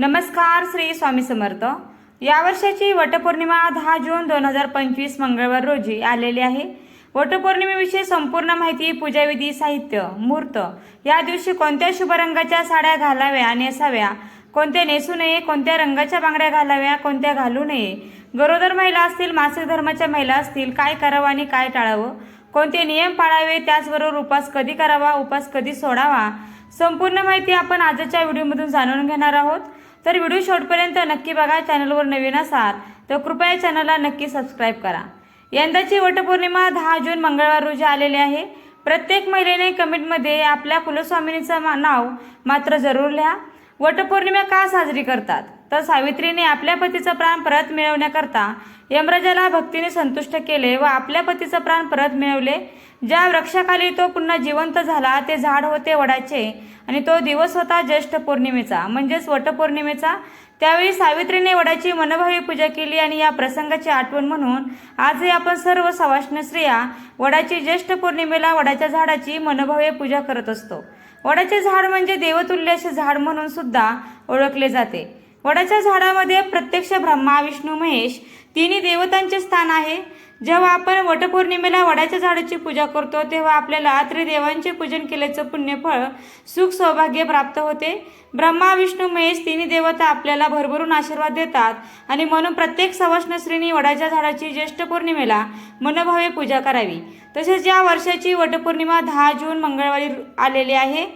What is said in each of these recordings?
नमस्कार श्री स्वामी समर्थ. या वर्षाची वटपौर्णिमा दहा जून दोन हजार पंचवीस मंगळवार रोजी आलेली आहे. वटपौर्णिमेविषयी संपूर्ण माहिती पूजाविधी साहित्य मुहूर्त या दिवशी कोणत्या शुभ रंगाच्या साड्या घालाव्या नेसाव्या कोणत्या नेसू नये कोणत्या रंगाच्या बांगड्या घालाव्या कोणत्या घालू नये गरोदर महिला असतील मासिक धर्माच्या महिला असतील काय करावं आणि काय टाळावं कोणते नियम पाळावे त्याचबरोबर उपास कधी करावा उपास कधी सोडावा संपूर्ण माहिती आपण आजच्या व्हिडिओमधून जाणून घेणार आहोत. तर व्हिडिओ शेवटपर्यंत नक्की बघा चॅनलवर नवीन असाल तर कृपया चॅनलला नक्की सबस्क्राईब करा. यंदाची वटपौर्णिमा दहा जून मंगळवार रोजी आलेली आहे. प्रत्येक महिलेने कमेंटमध्ये आपल्या कुलस्वामिनीचं नाव मात्र जरूर लिहा. वटपौर्णिमा का साजरी करतात? तर सावित्रीने आपल्या पतीचं प्राण परत मिळवण्याकरता यमराजाला भक्तीने संतुष्ट केले व आपल्या पतीचं प्राण परत मिळवले. ज्या वृक्षाखाली तो पुन्हा जिवंत झाला ते झाड होते वडाचे आणि तो दिवस होता ज्येष्ठ पौर्णिमेचा म्हणजेच वटपौर्णिमेचा त्यावेळी सावित्रीने वडाची मनभावी पूजा केली आणि या प्रसंगाची आठवण म्हणून आजही आपण सर्व सवाष्ण स्त्रिया वडाची ज्येष्ठ पौर्णिमेला वडाच्या झाडाची मनभावी पूजा करत असतो. वडाचे झाड म्हणजे देवतुल्य असे झाड म्हणून सुद्धा ओळखले जाते. वडाच्या झाडामध्ये प्रत्यक्ष ब्रह्मा विष्णू महेश तिन्ही देवतांचे स्थान आहे. जेव्हा आपण वटपौर्णिमेला वडाच्या झाडाची पूजा करतो तेव्हा आपल्याला त्रिदेवांचे पूजन केल्याचं पुण्यफळ सुख सौभाग्य प्राप्त होते. ब्रह्मा विष्णू महेश तिन्ही देवता आपल्याला भरभरून आशीर्वाद देतात आणि म्हणून प्रत्येक सवाष्ण वडाच्या झाडाची ज्येष्ठ पौर्णिमेला मनोभावे पूजा करावी. तसेच या वर्षाची वटपौर्णिमा दहा जून मंगळवारी आलेली आहे.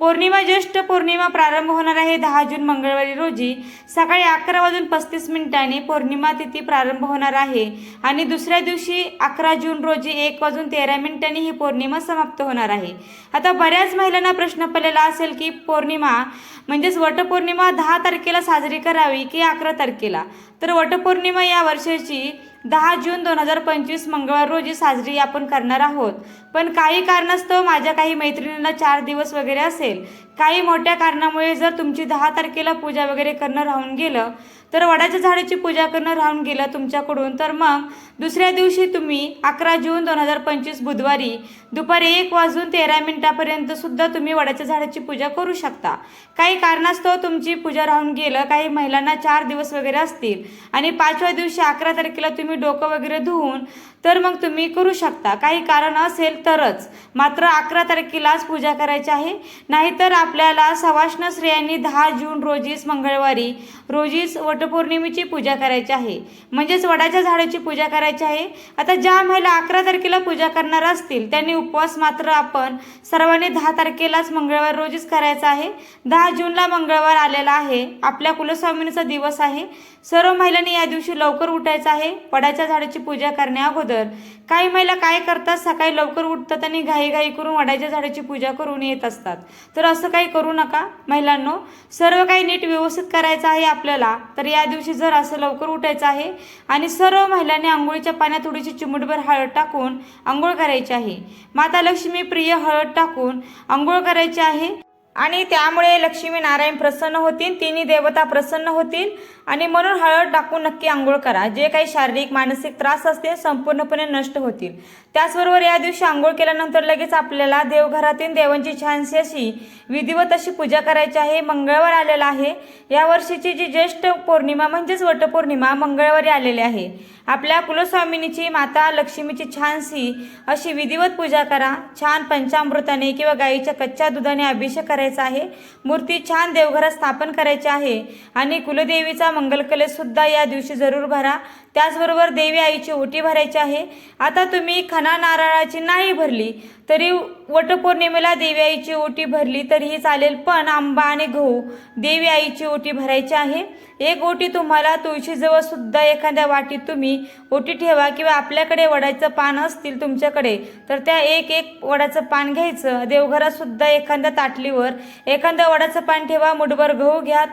पौर्णिमा ज्येष्ठ पौर्णिमा प्रारंभ होणार आहे दहा जून मंगळवारी रोजी. सकाळी अकरा वाजून पस्तीस मिनिटांनी पौर्णिमा तिथी प्रारंभ होणार आहे. आणि दुसऱ्या दिवशी अकरा जून रोजी एक वाजून तेरा मिनिटांनी ही पौर्णिमा समाप्त होणार आहे. आता बऱ्याच महिलांना प्रश्न पडलेला असेल की पौर्णिमा म्हणजेच वटपौर्णिमा दहा तारखेला साजरी करावी की अकरा तारखेला? तर वटपौर्णिमा या वर्षाची दहा जून दोन हजार पंचवीस मंगळवार रोजी साजरी आपण करणार आहोत. पण काही कारणास्तव माझ्या काही मैत्रिणींना चार दिवस वगैरे असेल. काही मोठ्या कारणामुळे जर तुमची दहा तारखेला पूजा वगैरे करणं राहून गेलं तर वडाच्या झाडाची पूजा करणं राहून गेलं तुमच्याकडून. तर मग दुसऱ्या दिवशी तुम्ही अकरा जून दोन हजार पंचवीस बुधवारी दुपारी एक वाजून तेरा मिनिटापर्यंत सुद्धा तुम्ही वडाच्या झाडाची पूजा करू शकता. काही कारणास्तव तुमची पूजा राहून गेलं काही महिलांना चार दिवस वगैरे असतील आणि पाचव्या दिवशी अकरा तारखेला तुम्ही डोकं वगैरे धुवून तर मग तुम्ही करू शकता. काही कारण असेल तरच. मात्र अकरा तारखेलाच पूजा करायची आहे. नाहीतर आपल्याला सवाष्ण स्त्रियांनी दहा जून रोजीच मंगळवारी रोजीच व वटपौर्णिमेची पूजा करायची आहे. म्हणजेच वडाच्या झाडाची पूजा करायची आहे. आता ज्या महिला अकरा तारखेला पूजा करणार असतील त्यांनी उपवास मात्र आपण सर्वांनी दहा तारखेलाच मंगळवार रोजीच करायचा आहे. दहा जूनला मंगळवार आलेला आहे. आपल्या कुलस्वामिनीचा दिवस आहे. सर्व महिलांनी या दिवशी लवकर उठायचं आहे. वडाच्या झाडाची पूजा करण्या अगोदर काही महिला काय करतात? सकाळी लवकर उठतात आणि घाईघाई करून वडाच्या झाडाची पूजा करून येत असतात. तर असं काही करू नका महिलांनो. सर्व काही नीट व्यवस्थित करायचं आहे आपल्याला. तर या दिवशी जर असं लवकर उठायचं आहे आणि सर्व महिलांनी आंघोळीच्या पाण्यात थोडीशी चिमुटभर हळद टाकून आंघोळ करायची आहे. माता लक्ष्मी प्रिय हळद टाकून आंघोळ करायची आहे. आणि त्यामुळे लक्ष्मी नारायण प्रसन्न होतील तिन्ही देवता प्रसन्न होतील. आणि म्हणून हळद टाकून नक्की आंघोळ करा. जे काही शारीरिक मानसिक त्रास असतील संपूर्णपणे नष्ट होतील. त्याचबरोबर या दिवशी आंघोळ केल्यानंतर लगेच आपल्याला देवघरातील देवांची छानशी अशी विधिवत अशी पूजा करायची आहे. मंगळवार आलेला आहे. या वर्षीची जी ज्येष्ठ पौर्णिमा म्हणजेच वटपौर्णिमा मंगळवारी आलेली आहे. आपल्या कुलस्वामिनीची माता लक्ष्मीची छानशी अशी विधिवत पूजा करा. छान पंचामृताने किंवा गाईच्या कच्च्या दुधाने अभिषेक करायचा आहे. मूर्ती छान देवघरात स्थापन करायची आहे. आणि कुलदेवीचा मंगलकलेसुद्धा या दिवशी जरूर भरा. त्याचबरोबर देवी आईची ओटी भरायची आहे. आता तुम्ही खना नारळाची नाही भरली तरी वटपौर्णिमेला देवी आईची ओटी भरली तरीही चालेल पण आंबा आणि गहू देवी आईची ओटी भरायची आहे. एक ओटी तुम्हाला तुळशीजवळ सुद्धा एखाद्या वाटीत तुम्ही ओटी ठेवा किंवा आपल्याकडे वडाचं पान असतील तुमच्याकडे तर त्या एक एक वडाचं पान घ्यायचं. देवघरात सुद्धा एखाद्या ताटलीवर एखाद्या वडाचं पान ठेवा मुठभर गहू घ्या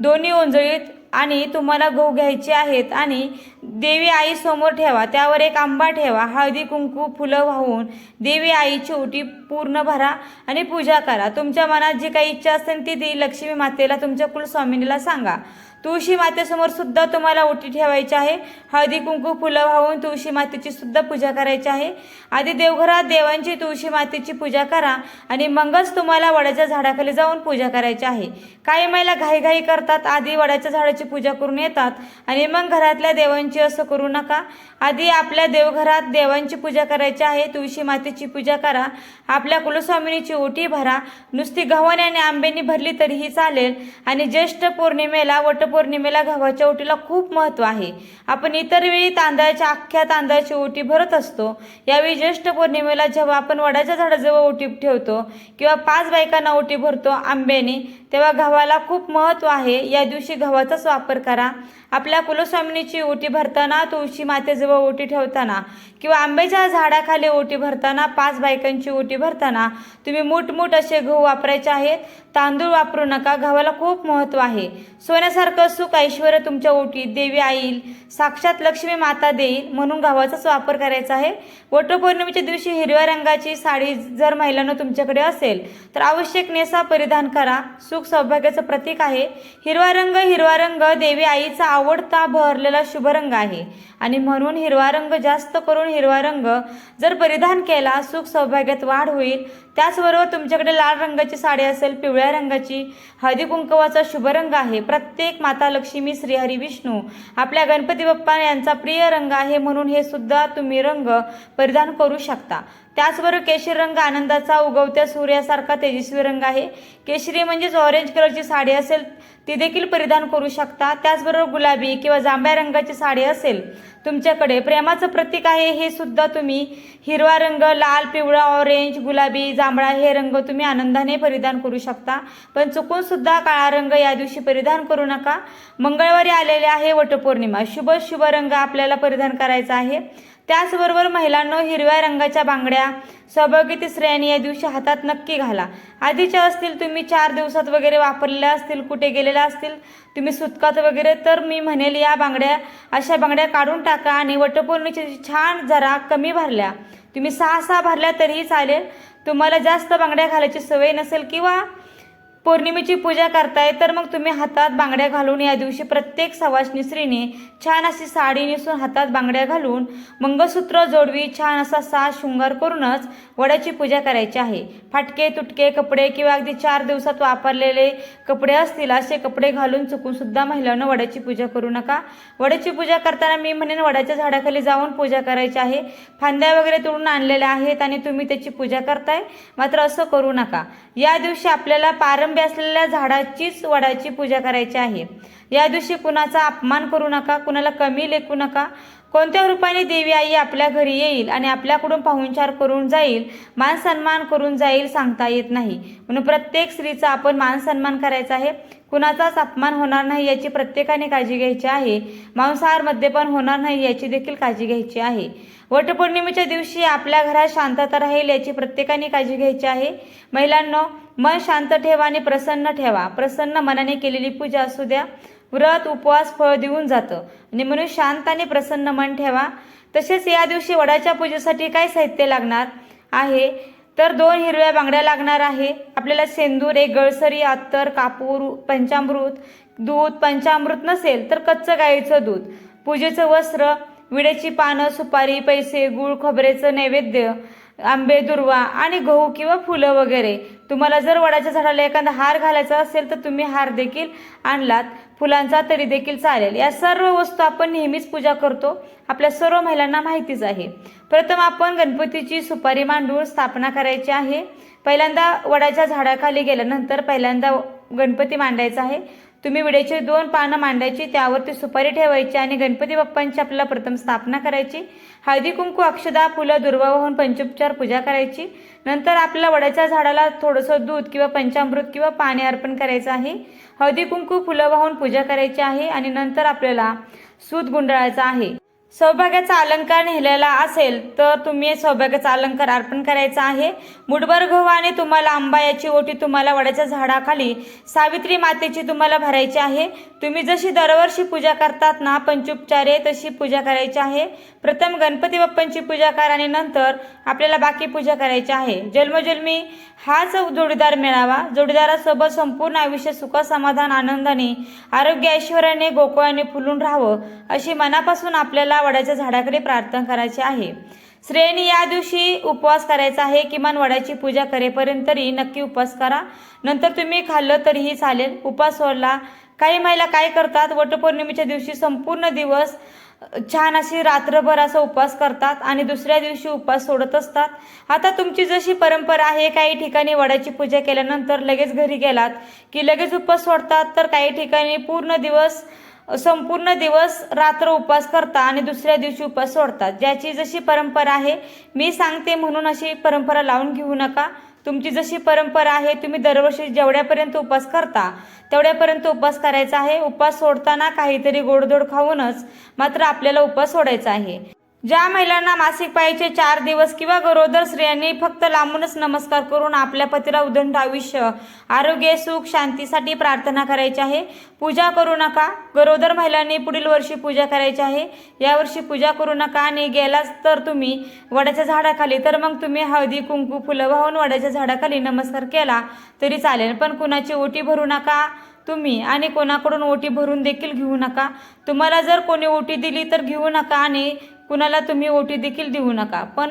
दोन्ही ओंजळीत आणि तुम्हाला गहू घ्यायचे आहेत आणि देवी आई समोर ठेवा त्यावर एक आंबा ठेवा हळदी कुंकू फुलं वाहून देवी आईची ओटी पूर्ण भरा आणि पूजा करा. तुमच्या मनात जी काही इच्छा असेल ती ती लक्ष्मी मातेला तुमच्या कुलस्वामिनीला सांगा. तुळशी मातेसमोर सुद्धा तुम्हाला ओटी ठेवायची आहे. हळदी कुंकू फुलं वाहून तुळशी मातेची सुद्धा पूजा करायची आहे. आधी देवघरात देवांची तुळशी मातेची पूजा करा आणि मगच तुम्हाला वडाच्या झाडाखाली जाऊन पूजा करायची आहे. काही महिला घाईघाई करतात आधी वडाच्या झाडाची पूजा करून येतात आणि मग घरातल्या देवांची असं करू नका. आधी आपल्या देवघरात देवांची पूजा करायची आहे तुळशी मातेची पूजा करा. आपल्या कुलस्वामिनीची ओटी भरा. नुसती गव्हाने आणि आंब्यांनी भरली तरीही चालेल आणि ज्येष्ठ पौर्णिमेला वट पौर्णिमेला गव्हाच्या ओटीला खूप महत्त्व आहे. आपण इतर वेळी तांदळाच्या अख्ख्या तांदळाची ओटी भरत असतो. यावेळी ज्येष्ठ पौर्णिमेला जेव्हा आपण वडाच्या झाडाजवळ ओटी ठेवतो किंवा पाच बायकांना ओटी भरतो आंब्याने तेव्हा गव्हाला खूप महत्त्व आहे. या दिवशी गव्हाचाच वापर करा. आपल्या कुलस्वामिनीची ओटी भरताना तुळशी मातेजवळ ओटी ठेवताना किंवा आंब्याच्या झाडाखाली ओटी भरताना पाच बायकांची ओटी भरताना तुम्ही मूठमूठ असे गहू वापरायचे आहेत. तांदूळ वापरू नका. गव्हाला खूप महत्त्व आहे. सोन्यासारखं सुख ऐश्वर तुमच्या ओटीत देवी आईल. साक्षात लक्ष्मी माता देईल म्हणून गव्हाचाच वापर करायचा आहे. वटपौर्णिमेच्या दिवशी हिरव्या रंगाची साडी जर महिलांना तुमच्याकडे असेल तर आवश्यक नेसा परिधान करा. सुख सुख सौभाग्याचं प्रतीक आहे. हिरवा रंग हिरवा रंग देवी आईचा आवडता बहरलेला शुभ रंग आहे. आणि म्हणून हिरवा रंग जास्त करून हिरवा रंग जर परिधान केला सुख सौभाग्यात वाढ होईल. त्याचबरोबर तुमच्याकडे लाल रंगाची साडी असेल पिवळ्या रंगाची हळदी कुंकवाचा शुभ रंग आहे. प्रत्येक माता लक्ष्मी श्रीहरी विष्णू आपल्या गणपती बाप्पा यांचा प्रिय रंग आहे. म्हणून हे सुद्धा तुम्ही रंग परिधान करू शकता. त्याचबरोबर केशरी रंग आनंदाचा उगवत्या सूर्यासारखा तेजस्वी रंग आहे. केशरी म्हणजेच ऑरेंज कलरची साडी असेल ती देखील परिधान करू शकता. त्याचबरोबर गुलाबी किंवा जांभळ्या रंगाची साडी असेल तुमच्याकडे प्रेमाचं प्रतीक आहे हे सुद्धा तुम्ही हिरवा रंग लाल पिवळा ऑरेंज गुलाबी जांभळा हे रंग तुम्ही आनंदाने परिधान करू शकता. पण चुकून सुद्धा काळा रंग या दिवशी परिधान करू नका. मंगळवारी आलेले आहे वटपौर्णिमा. शुभ शुभ रंग आपल्याला परिधान करायचा आहे. त्याचबरोबर महिलांनो हिरव्या रंगाच्या बांगड्या सौभाग्यवती स्त्रियांनी या दिवशी हातात नक्की घाला. आधीच्या असतील तुम्ही चार दिवसात वगैरे वापरलेल्या असतील कुठे गेलेल्या असतील तुम्ही सुतकात वगैरे तर मी म्हणेल या बांगड्या अशा बांगड्या काढून टाका आणि वटपौर्णिमेच्या छान जरा कमी भरल्या. तुम्ही सहा सहा भरल्या तरीही चालेल. तुम्हाला जास्त बांगड्या घालायची सवय नसेल किंवा पौर्णिमेची पूजा करताय तर मग तुम्ही हातात बांगड्या घालून या दिवशी प्रत्येक सवासनी स्त्रीने छान अशी साडी नेसून हातात बांगड्या घालून मंगळसूत्र जोडवी छान असा सा शृंगार करूनच वड्याची पूजा करायची आहे. फाटके तुटके कपडे किंवा अगदी चार दिवसात वापरलेले कपडे असतील असे कपडे घालून चुकून सुद्धा महिलांना वड्याची पूजा करू नका. वड्याची पूजा करताना मी म्हणेन वडाच्या झाडाखाली जाऊन पूजा करायची आहे. फांद्या वगैरे तोडून आणलेल्या आहेत आणि तुम्ही त्याची पूजा करताय मात्र असं करू नका. या दिवशी आपल्याला पारं पारंबी असलेल्या झाडाचीच वडाची पूजा करायची आहे. या दिवशी कुणाचा अपमान करू नका कुणाला कमी लेखू नका. कोणत्या रूपाने देवी आई आपल्या घरी येईल आणि आपल्याकडून पाहुणचार करून जाईल मान सन्मान करून जाईल सांगता येत नाही. म्हणून प्रत्येक स्त्रीचा आपण मान सन्मान करायचा आहे. कुणाचाच अपमान होणार नाही याची प्रत्येकाने काळजी घ्यायची आहे. मांसाहारमध्ये पण होणार नाही याची देखील काळजी घ्यायची आहे. वटपौर्णिमेच्या दिवशी आपल्या घरात शांतता राहील याची प्रत्येकाने काळजी घ्यायची आहे. महिलांनो मन शांत ठेवा आणि प्रसन्न ठेवा. प्रसन्न मनाने केलेली पूजा असू द्या. व्रत उपवास फळ देऊन जातं. आणि म्हणून शांत आणि प्रसन्न मन ठेवा. तसेच या दिवशी वडाच्या पूजेसाठी काय साहित्य लागणार आहे? तर दोन हिरव्या बांगड्या लागणार आहे. आपल्याला सेंदूर एक गळसरी अत्तर कापूर पंचामृत दूध पंचामृत नसेल तर कच्चं गाईचं दूध. पूजेचं वस्त्र विड्याची पानं सुपारी पैसे गुळ खोबरेचं नैवेद्य आंबे दुर्वा आणि गहू किंवा फुलं वगैरे. तुम्हाला जर वडाच्या झाडाला एखादा हार घालायचा असेल तर तुम्ही हार देखील आणलात फुलांचा तरी देखील चालेल. या सर्व वस्तू आपण नेहमीच पूजा करतो. आपल्या सर्व महिलांना माहितीच आहे. प्रथम आपण गणपतीची सुपारी मांडून स्थापना करायची आहे. पहिल्यांदा वडाच्या झाडाखाली गेल्यानंतर पहिल्यांदा गणपती मांडायचा आहे. तुम्ही विड्याचे दोन पानं मांडायची त्यावरती सुपारी ठेवायची आणि गणपती बाप्पांची आपल्याला प्रथम स्थापना करायची. हळदी कुंकू अक्षदा फुलं दुर्वा वाहून पंचोपचार पूजा करायची. नंतर आपल्या वडाच्या झाडाला थोडंसं दूध किंवा पंचामृत किंवा पाणी अर्पण करायचं आहे. हळदी कुंकू फुलं वाहून पूजा करायची आहे आणि नंतर आपल्याला सूत गुंडाळायचा आहे. सौभाग्याचा अलंकार नेलेला असेल तर तुम्ही सौभाग्याचा अलंकार अर्पण करायचा आहे. मुठभर गहू आणि तुम्हाला आंबा याची ओटी तुम्हाला वडाच्या झाडाखाली सावित्री मातेची तुम्हाला भरायची आहे. तुम्ही जशी दरवर्षी पूजा करतात ना पंचोपचारे तशी पूजा करायची आहे. प्रथम गणपती बाप्पांची पूजा करा आणि नंतर आपल्याला बाकी पूजा करायची आहे. जन्मजन्मी हाच जोडीदार मिळावा. जोडीदारासोबत संपूर्ण आयुष्य सुख समाधान आनंदाने आरोग्य ऐश्वर्याने गोकुळाने फुलून राहावं अशी मनापासून आपल्याला वडाच्या झाडाकडे प्रार्थना करायची आहे. श्रेयनी या दिवशी उपवास करायचा आहे. किमान वडाची पूजा करेपर्यंत तरी नक्की उपवास करा. नंतर तुम्ही खाल्लं तरीही चालेल. उपवास सोडला. काही महिला काय करतात? वटपौर्णिमेच्या दिवशी संपूर्ण दिवस छान अशी रात्रभर असा उपवास करतात आणि दुसऱ्या दिवशी उपवास सोडत असतात. आता तुमची जशी परंपरा आहे काही ठिकाणी वडाची पूजा केल्यानंतर लगेच घरी गेलात की लगेच उपवास सोडतात तर काही ठिकाणी पूर्ण दिवस संपूर्ण दिवस रात्र उपवास करता आणि दुसऱ्या दिवशी उपवास सोडतात. ज्याची जशी परंपरा आहे मी सांगते म्हणून अशी परंपरा लावून घेऊ नका. तुमची जशी परंपरा आहे तुम्ही दरवर्षी जेवढ्यापर्यंत उपवास करता तेवढ्यापर्यंत उपवास करायचा आहे. उपवास सोडताना काहीतरी गोडधोड खाऊनच मात्र आपल्याला उपवास सोडायचा आहे. ज्या महिलांना मासिक पाळीचे चार दिवस किंवा गरोदर स्त्रियांनी फक्त लांबूनच नमस्कार करून आपल्या पतीला उदंड आयुष्य आरोग्य सुख शांतीसाठी प्रार्थना करायची आहे. पूजा करू नका. गरोदर महिलांनी पुढील वर्षी पूजा करायची आहे. यावर्षी पूजा करू नका आणि गेलाच तर तुम्ही वडाच्या झाडाखाली. तर मग तुम्ही हळदी कुंकू फुलं वाहून वडाच्या झाडाखाली नमस्कार केला तरी चालेल. पण कुणाची ओटी भरू नका तुम्ही आणि कोणाकडून ओटी भरून देखील घेऊ नका. तुम्हाला जर कोणी ओटी दिली तर घेऊ नका आणि कुणाला तुम्ही ओटी देखील देऊ नका. पण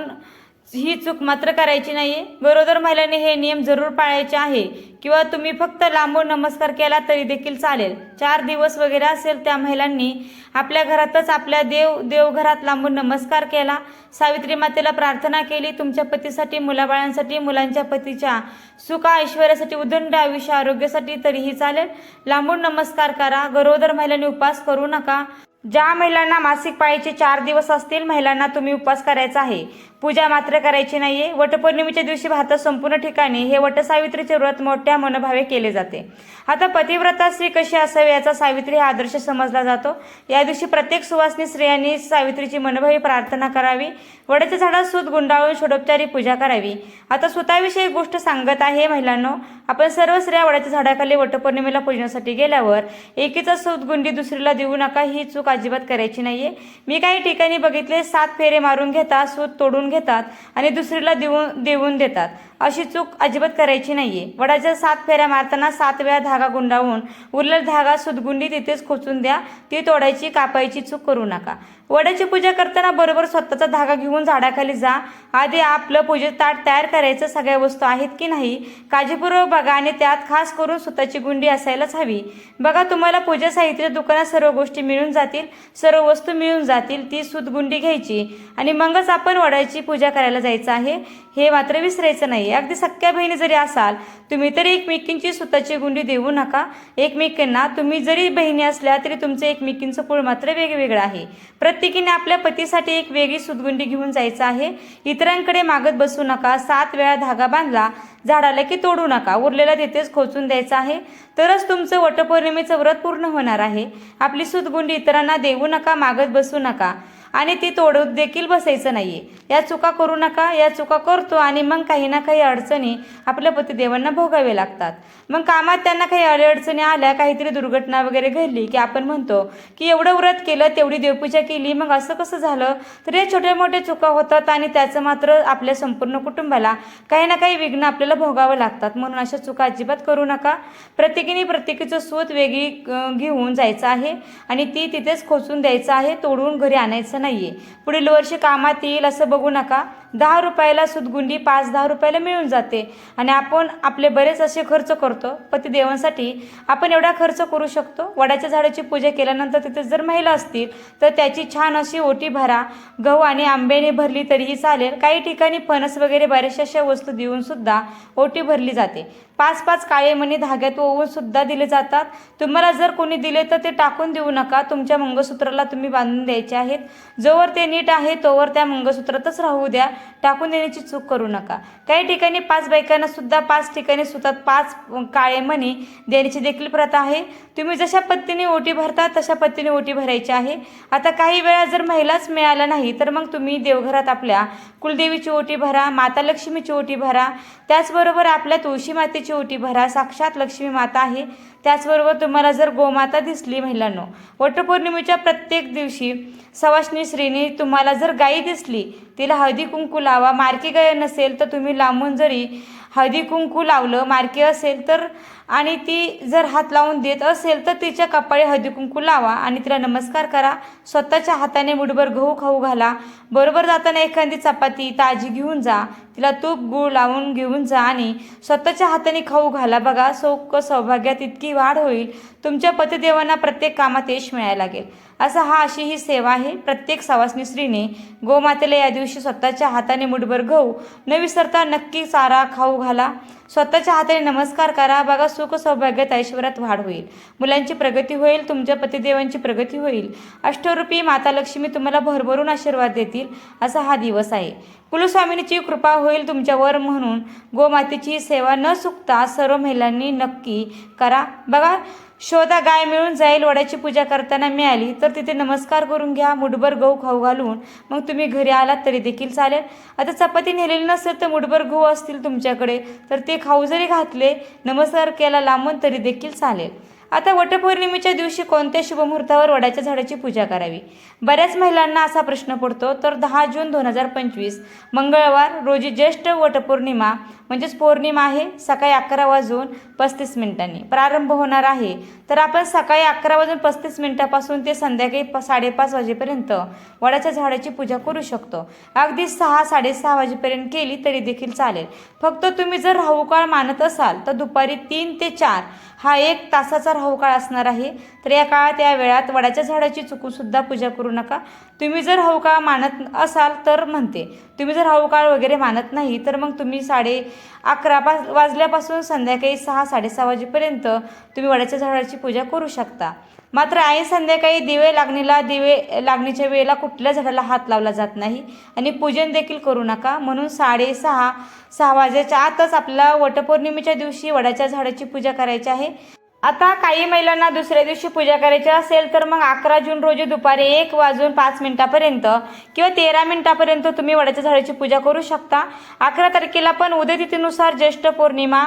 ही चूक मात्र करायची नाही गरोदर महिलांनी हे नियम जरूर पाळायचे आहे. किंवा तुम्ही फक्त लांबून नमस्कार केला तरी देखील चालेल. चार दिवस वगैरे असेल त्या महिलांनी आपल्या घरातच आपल्या देव देवघरात लांबून नमस्कार केला. सावित्री मातेला प्रार्थना केली. तुमच्या पतीसाठी मुलाबाळांसाठी मुलांच्या पतीच्या सुखा ऐश्वर्यासाठी उदंड आयुष्य आरोग्यासाठी तरीही चालेल. लांबून नमस्कार करा. गरोदर महिलांनी उपास करू नका. ज्या महिलांना मासिक पाळीचे चार दिवस असतील महिलांना तुम्ही उपवास करायचा आहे. पूजा मात्र करायची नाहीये. वटपौर्णिमेच्या दिवशी भारतात संपूर्ण ठिकाणी हे वटसावित्रीचे व्रत मोठ्या मनोभावे केले जाते. आता पतिव्रता स्त्री कशी असावी याचा सावित्री हा आदर्श समजला जातो. या दिवशी प्रत्येक सुवासनी स्त्रियांनी सावित्रीची मनोभावी प्रार्थना करावी. वडाच्या झाडात सूत गुंडाळून षडोपचारी पूजा करावी. आता स्वतःविषयी एक गोष्ट सांगत आहे महिलांनो. आपण सर्व स्त्रिया वडाच्या झाडाखाली वटपौर्णिमेला पूजनासाठी गेल्यावर एकीचा सूत गुंडी दुसरीला देऊ नका ही चूक अजिबात करायची नाहीये. मी काही ठिकाणी बघितले सात फेरे मारून घेता सूत तोडून घेतात आणि दुसरीला देऊन देऊन देतात. अशी चूक अजिबात करायची नाहीये. वडाच्या सात फेऱ्या मारताना सात वेळा धागा गुंडावून उरलेला धागा सुतगुंडी तिथेच खोचून द्या. ती तोडायची कापायची चूक करू नका. वडाची पूजा करताना बरोबर स्वतःचा धागा घेऊन झाडाखाली जा. आधी आपलं पूजेत ताट तयार करायचं सगळ्या वस्तू आहेत की नाही काळजीपूर्वक बघा आणि त्यात खास करून स्वतःची गुंडी असायलाच हवी. बघा तुम्हाला पूजा साहित्य दुकानात सर्व गोष्टी मिळून जातील सर्व वस्तू मिळून जातील ती सुतगुंडी घ्यायची. आणि मगच आपण वडाची पूजा करायला जायचं आहे. हे मात्र विसरायचं नाही अगदी सख्या बहिणी जरी असाल तुम्ही तरी एकमेकींची स्वतःची गुंडी देऊ नका. एकमेकींना तुम्ही जरी बहिणी असल्या तरी तुमचं एकमेकींचं कुळ मात्र वेगवेगळं आहे. प्रत्येकीने आपल्या पतीसाठी एक वेगळी सुतगुंडी घेऊन जायचं आहे. इतरांकडे मागत बसू नका सात वेळा धागा बांधला झाडाला की तोडू नका उरलेला तिथेच खोचून द्यायचा आहे. तरच तुमचं वटपौर्णिमेचं व्रत पूर्ण होणार आहे. आपली सुतगुंडी इतरांना देऊ नका मागत बसू नका. आणि ती तोडत देखील बसायचं नाही आहे या चुका करू नका या चुका करतो आणि मग काही ना काही अडचणी आपल्या पतिदेवांना भोगावे लागतात. मग कामात त्यांना काही अडीअडचणी आल्या काहीतरी दुर्घटना वगैरे घडली की आपण म्हणतो की एवढं व्रत केलं तेवढी देवपूजा केली मग असं कसं झालं? तर या छोट्या मोठ्या चुका होतात आणि त्याचं मात्र आपल्या संपूर्ण कुटुंबाला काही ना काही विघ्न आपल्याला भोगावं लागतात. म्हणून अशा चुका अजिबात करू नका. प्रत्येकीने प्रत्येकीचं सूत वेगळी घेऊन जायचं आहे आणि ती तिथेच खोचून द्यायचं आहे तोडून घरी आणायचं नाही आहे पुढील वर्षी कामात येईल असं बघू नका. दहा रुपयाला सुतगुंडी पाच दहा रुपयाला मिळून जाते. आणि आपण आपले बरेच असे खर्च करतो पतिदेवांसाठी आपण एवढा खर्च करू शकतो. वडाच्या झाडाची पूजा केल्यानंतर तिथे जर महिला असतील तर त्याची छान अशी ओटी भरा. गहू आणि आंब्याने भरली तरीही चालेल. काही ठिकाणी फणस वगैरे बऱ्याचशा अशा वस्तू देऊन सुद्धा ओटी भरली जाते. पाच पाच काळे मणी धाग्यात ओवून सुद्धा दिले जातात. तुम्हाला जर कोणी दिले तर ते टाकून देऊ नका. तुमच्या मंगळसूत्राला तुम्ही बांधून द्यायचे आहेत. जोवर ते नीट आहे तोवर त्या मंगळसूत्रातच राहू द्या. टाकून देण्याची चूक करू नका. काही ठिकाणी पाच बायकांना सुद्धा पाच ठिकाणी सुतात पाच काळे मणी देण्याची देखील प्रथा आहे. तुम्ही जशा पद्धतीने ओटी भरता तशा पद्धतीने ओटी भरायची आहे. आता काही वेळा जर महिलाच मिळाला नाही तर मग तुम्ही देवघरात आपल्या कुलदेवीची ओटी भरा माता लक्ष्मीची ओटी भरा. त्याचबरोबर आपल्या तुळशी मातेची ओटी भरा. साक्षात लक्ष्मी माता आहे. त्याचबरोबर तुम्हाला जर गोमाता दिसली महिलांनो वटपौर्णिमेच्या प्रत्येक दिवशी सवाष्णी श्रीने तुम्हाला जर गाई दिसली तिला हळदी कुंकू लावा. मार्के गाय नसेल तर तुम्ही लांबून जरी हळदी कुंकू लावलं मार्के असेल तर आणि ती जर हात लावून देत असेल तर तिच्या कपाळी हळदी कुंकू लावा आणि तिला नमस्कार करा. स्वतःच्या हाताने मुठभर गहू खाऊ घाला. बरोबर जाताना एखादी चपाती ताजी घेऊन जा. तिला तूप गूळ लावून घेऊन जा आणि स्वतःच्या हाताने खाऊ घाला. बघा सौक सौभाग्यात इतकी वाढ होईल. तुमच्या पतिदेवांना प्रत्येक कामात यश मिळायला लागेल. असा हा अशी ही सेवा आहे. प्रत्येक सवासनी स्त्रीने गोमातेला या दिवशी स्वतःच्या हाताने मुठभर गहू न विसरता नक्की चारा खाऊ घाला. स्वतःच्या हाताने नमस्कार करा. बघा सुख सौभाग्यात ऐश्वर्यात वाढ होईल. मुलांची प्रगती होईल तुमच्या पतिदेवांची प्रगती होईल. अष्टरूपी माता लक्ष्मी तुम्हाला भरभरून आशीर्वाद देतील असा हा दिवस आहे. कुलस्वामिनीची कृपा होईल तुमच्यावर म्हणून. गोमातेची सेवा न चुकता सर्व महिलांनी नक्की करा. बघा शोधा गाय मिळून जाईल वड्याची पूजा करताना मिळाली तर तिथे नमस्कार करून घ्या मुठभर गहू खाऊ घालून मग तुम्ही घरी आलात तरी देखील चालेल. आता चपाती नेलेली नसेल तर मुठभर गहू असतील तुमच्याकडे तर ते खाऊ जरी घातले नमस्कार केला लांबून तरी देखील चालेल. आता वटपौर्णिमेच्या दिवशी कोणत्या शुभमुहूर्तावर वडाच्या झाडाची पूजा करावी? बऱ्याच महिलांना असा प्रश्न पडतो तर दहा जून दोन हजार पंचवीस मंगळवार रोजी ज्येष्ठ वटपौर्णिमा म्हणजेच पौर्णिमा आहे सकाळी अकरा वाजून पस्तीस मिनिटांनी. प्रारंभ होणार आहे. तर आपण सकाळी अकरा वाजून पस्तीस मिनिटापासून ते संध्याकाळी प साडेपाच वाजेपर्यंत वडाच्या झाडाची पूजा करू शकतो. अगदी सहा साडेसहा वाजेपर्यंत केली तरी देखील चालेल. फक्त तुम्ही जर राहुकाळ मानत असाल तर दुपारी तीन ते चार हा एक तासाचा राहुकाळ असणार आहे. तर या काळात या वेळात वडाच्या झाडाची चुकूनसुद्धा पूजा करू नका. तुम्ही जर राहुकाळ मानत असाल तर म्हणते. तुम्ही जर राहुकाळ वगैरे मानत नाही तर मग तुम्ही साडे अकरा पास वाजल्यापासून संध्याकाळी सहा साडेसहा वाजेपर्यंत तुम्ही वडाच्या झाडाची पूजा करू शकता. मात्र आई संध्याकाळी दिवे लागणीला दिवे लागणीच्या वेळेला कुठल्या झाडाला हात लावला जात नाही आणि पूजन देखील करू नका. म्हणून साडेसहा सहा वाजेच्या आतच आपल्याला वटपौर्णिमेच्या दिवशी वडाच्या झाडाची पूजा करायची आहे. आता काही महिलांना दुसऱ्या दिवशी पूजा करायची असेल तर मग अकरा जून रोजी दुपारी एक वाजून पाच मिनिटापर्यंत किंवा तेरा मिनिटापर्यंत तुम्ही वडाच्या झाडाची पूजा करू शकता. अकरा तारखेला पण उदयतिथीनुसार ज्येष्ठ पौर्णिमा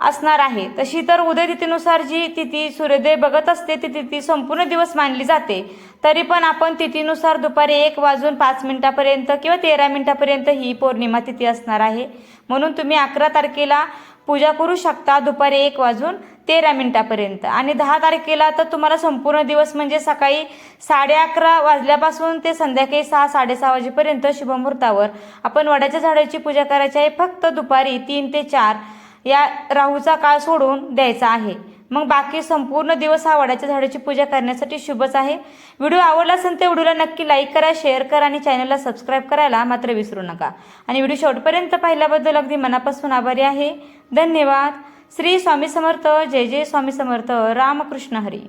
असणार आहे. तशी तर उदयतिथीनुसार जी तिथी सूर्योदय बघत असते ती तिथी संपूर्ण दिवस मानली जाते. तरी पण आपण तिथीनुसार दुपारी एक वाजून पाच मिनिटापर्यंत किंवा तेरा मिनिटापर्यंत ही पौर्णिमा तिथी असणार आहे. म्हणून तुम्ही अकरा तारखेला पूजा करू शकता दुपारी एक वाजून तेरा मिनिटापर्यंत. आणि दहा तारखेला तर तुम्हाला संपूर्ण दिवस म्हणजे सकाळी साडे अकरा वाजल्यापासून ते संध्याकाळी सहा साडेसहा वाजेपर्यंत शुभमुहूर्तावर. आपण वडाच्या झाडाची पूजा करायची आहे. फक्त दुपारी तीन ते चार या राहूचा काळ सोडून द्यायचा आहे. मग बाकी संपूर्ण दिवस हा वडाच्या झाडाची पूजा करण्यासाठी शुभच आहे. व्हिडिओ आवडला असेल तर व्हिडिओला नक्की लाईक करा शेअर करा आणि चॅनलला सबस्क्राईब करायला मात्र विसरू नका. आणि व्हिडिओ शेवटपर्यंत पाहिल्याबद्दल अगदी मनापासून आभारी आहे. धन्यवाद. श्री स्वामी समर्थ जय जय स्वामी समर्थ रामकृष्ण हरी